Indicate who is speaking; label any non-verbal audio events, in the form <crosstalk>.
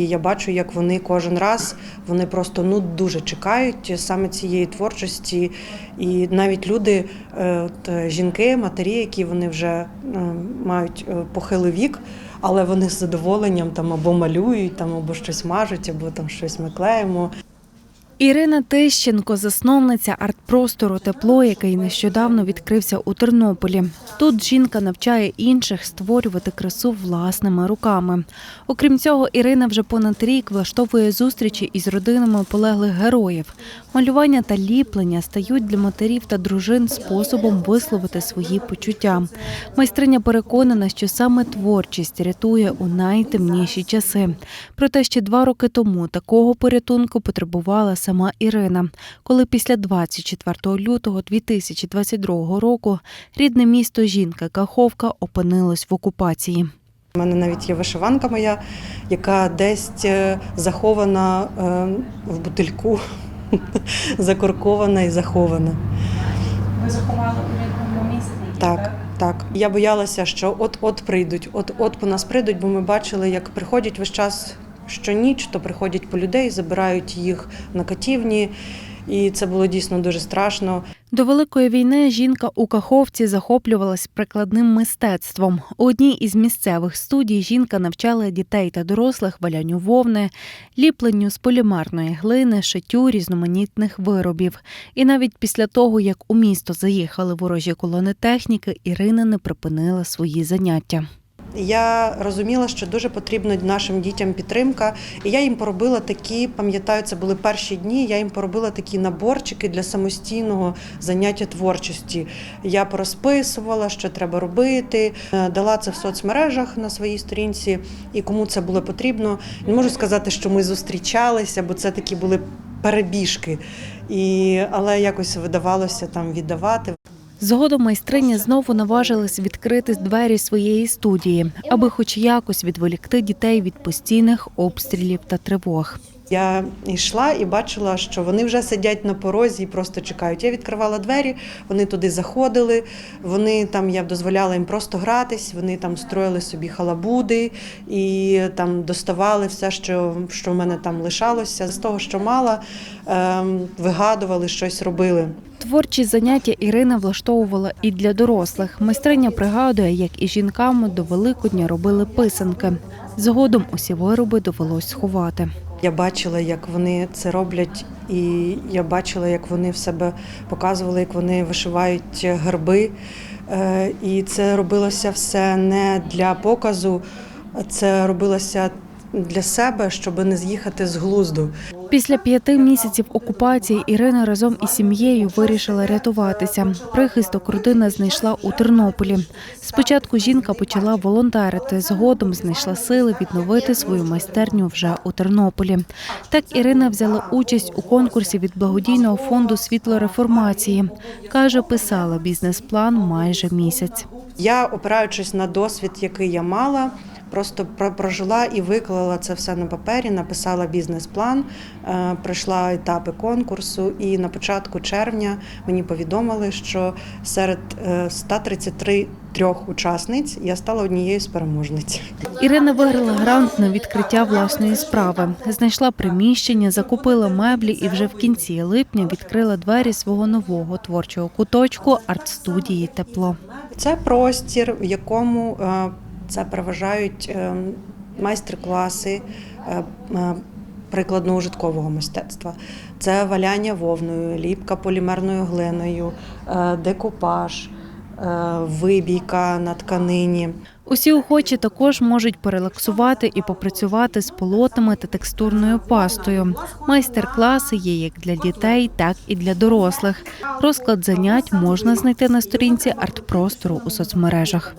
Speaker 1: І я бачу, як вони кожен раз вони просто ну дуже чекають саме цієї творчості. І навіть люди, е, от, е, жінки, матері, які вони вже е, мають похилий вік, але вони з задоволенням там або малюють, там або щось мажуть, або там щось ми клеїмо.
Speaker 2: Ірина Тищенко, засновниця арт-простору Тепло, який нещодавно відкрився у Тернополі. Тут жінка навчає інших створювати красу власними руками. Окрім цього, Ірина вже понад рік влаштовує зустрічі із родинами полеглих героїв. Малювання та ліплення стають для матерів та дружин способом висловити свої почуття. Майстриня переконана, що саме творчість рятує у найтемніші часи. Проте ще два роки тому такого порятунку потребувала сама Ірина, коли після 24 лютого 2022 року рідне місто жінка Каховка опинилось в окупації.
Speaker 1: У мене навіть є вишиванка моя, яка десь е, захована е, в бутильку, <laughs> закоркована і захована.
Speaker 3: Ви заховали у місці?
Speaker 1: Так, так. Я боялася, що от-от прийдуть, от-от по нас прийдуть, бо ми бачили, як приходять весь час щоніч, то приходять по людей, забирають їх на катівні. І це було дійсно дуже страшно.
Speaker 2: До великої війни жінка у Каховці захоплювалась прикладним мистецтвом. У одній із місцевих студій жінка навчала дітей та дорослих валянню вовни, ліпленню з полімерної глини, шиттю різноманітних виробів. І навіть після того, як у місто заїхали ворожі колони техніки, Ірина не припинила свої заняття.
Speaker 1: Я розуміла, що дуже потрібна нашим дітям підтримка. І я їм поробила такі, пам'ятаю, це були перші дні. Я їм поробила такі наборчики для самостійного заняття творчості. Я порозписувала, що треба робити, е, дала це в соцмережах на своїй сторінці, і кому це було потрібно. Не можу сказати, що ми зустрічалися, бо це такі були перебіжки. І, але якось видавалося там віддавати.
Speaker 2: Згодом майстриня знову наважилась відкрити двері своєї студії, аби хоч якось відволікти дітей від постійних обстрілів та тривог.
Speaker 1: Я йшла і бачила, що вони вже сидять на порозі і просто чекають. Я відкривала двері, вони туди заходили. Вони там я дозволяла їм просто гратись. Вони там строїли собі халабуди і там доставали все, що, що в мене там лишалося. З того, що мала, ем, вигадували, щось робили.
Speaker 2: Творчі заняття Ірина влаштовувала і для дорослих. Майстриня пригадує, як і жінкам до Великодня робили писанки. Згодом усі вироби довелось сховати.
Speaker 1: Я бачила, як вони це роблять, і я бачила, як вони в себе показували, як вони вишивають герби. Е, І це робилося все не для показу, це робилося для себе, щоб не з'їхати з глузду.
Speaker 2: Після п'яти місяців окупації Ірина разом із сім'єю вирішила рятуватися. Прихисток родина знайшла у Тернополі. Спочатку жінка почала волонтерити, згодом знайшла сили відновити свою майстерню вже у Тернополі. Так Ірина взяла участь у конкурсі від благодійного фонду світло реформації. Каже, писала бізнес-план майже місяць.
Speaker 1: Я, опираючись на досвід, який я мала, просто про- прожила і виклала це все на папері, написала бізнес-план, е, пройшла етапи конкурсу. І на початку червня мені повідомили, що серед е, 133 трьох учасниць я стала однією з переможниць.
Speaker 2: Ірина виграла грант на відкриття власної справи. Знайшла приміщення, закупила меблі і вже в кінці липня відкрила двері свого нового творчого куточку арт-студії Тепло.
Speaker 1: Це простір, в якому е, це переважають е, майстер-класи е, е, прикладно-ужиткового мистецтва. Це валяння вовною, ліпка полімерною глиною, декупаж, вибійка на тканині.
Speaker 2: Усі охочі також можуть порелаксувати і попрацювати з полотами та текстурною пастою. Майстер-класи є як для дітей, так і для дорослих. Розклад занять можна знайти на сторінці арт-простору у соцмережах.